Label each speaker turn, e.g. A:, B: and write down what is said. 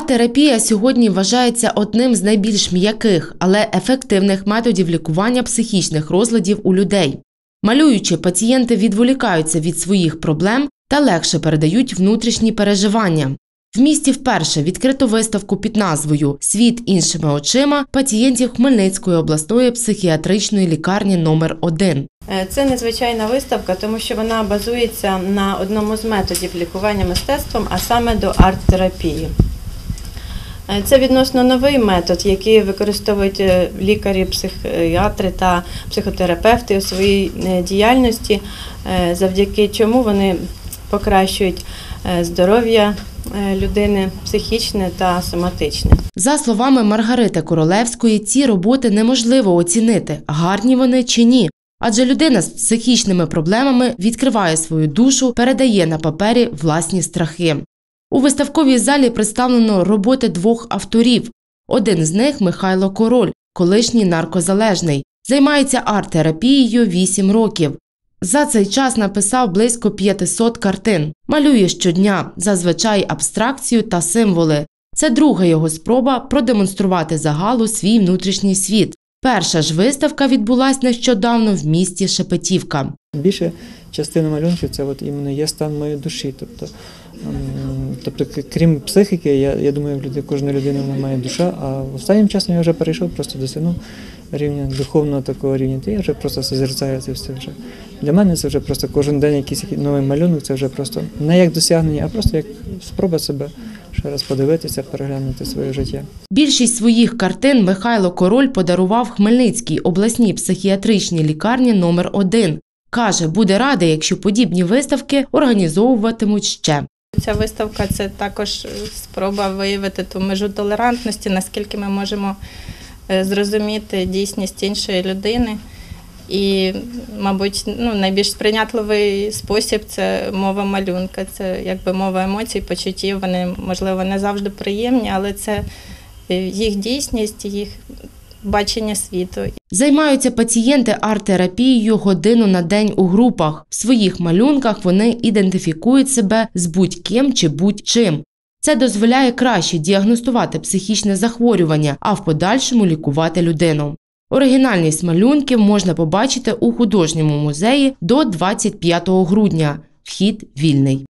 A: Арт-терапія сьогодні вважається одним з найбільш м'яких, але ефективних методів лікування психічних розладів у людей. Малюючи, пацієнти відволікаються від своїх проблем та легше передають внутрішні переживання. В місті вперше відкрито виставку під назвою Світ іншими очима пацієнтів Хмельницької обласної психіатричної лікарні номер 1
B: Е, Це незвичайна виставка, тому що вона базується на одному з методів лікування мистецтвом, а саме до арт-терапії. Е, Це відносно новий метод, який використовують е, лікарі, психіатри та психотерапевти у своїй е, діяльності, завдяки чому вони покращують здоров'я людини психічне та соматичне.
A: За словами Маргарити Королевської, ці роботи неможливо оцінити, гарні вони чи ні. Адже людина з психічними проблемами відкриває свою душу, передає на папері власні страхи. У виставковій залі представлено роботи двох авторів. Один з них Михайло Король, колишній наркозалежний, займається арт-терапією 8 років. За цей час написав близько 500 картин, малює щодня, зазвичай абстракцію та символи. Це друга його спроба продемонструвати загалу свій внутрішній світ. Перша ж виставка відбулась нещодавно в місті Шепетівка.
C: Більше частина малюнків це от іменно є стан моєї душі. Тобто, ем, тобто крім психіки, я, я думаю, в люди, кожна людина має душа, а останнім часом я вже перейшов, просто досягнув рівня духовного такого рівня, то я вже просто созерцаю це все вже. Для мене це вже просто кожен день якийсь новий малюнок, це вже просто не як досягнення, а просто як спроба себе ще раз подивитися, переглянути своє життя.
A: Більшість своїх картин Михайло Король подарував Хмельницькій обласній психіатричній лікарні номер 1 Каже, буде радий, якщо подібні виставки організовуватимуть ще.
D: Ця виставка це також спроба виявити ту межу толерантності, наскільки ми можемо е, зрозуміти дійсність іншої людини. І, мабуть, ну, найбільш сприйнятливий спосіб це мова малюнка, це якби мова емоцій, почуттів. Вони, можливо, не завжди приємні, але це е, їх дійсність, їх бачення світу.
A: Займаються пацієнти арт-терапією годину на день у групах. В своїх малюнках вони ідентифікують себе з будь-ким чи будь-чим. Це дозволяє краще діагностувати психічне захворювання, а в подальшому лікувати людину. Оригінальність малюнків можна побачити у художньому музеї до 25 грудня. Вхід вільний.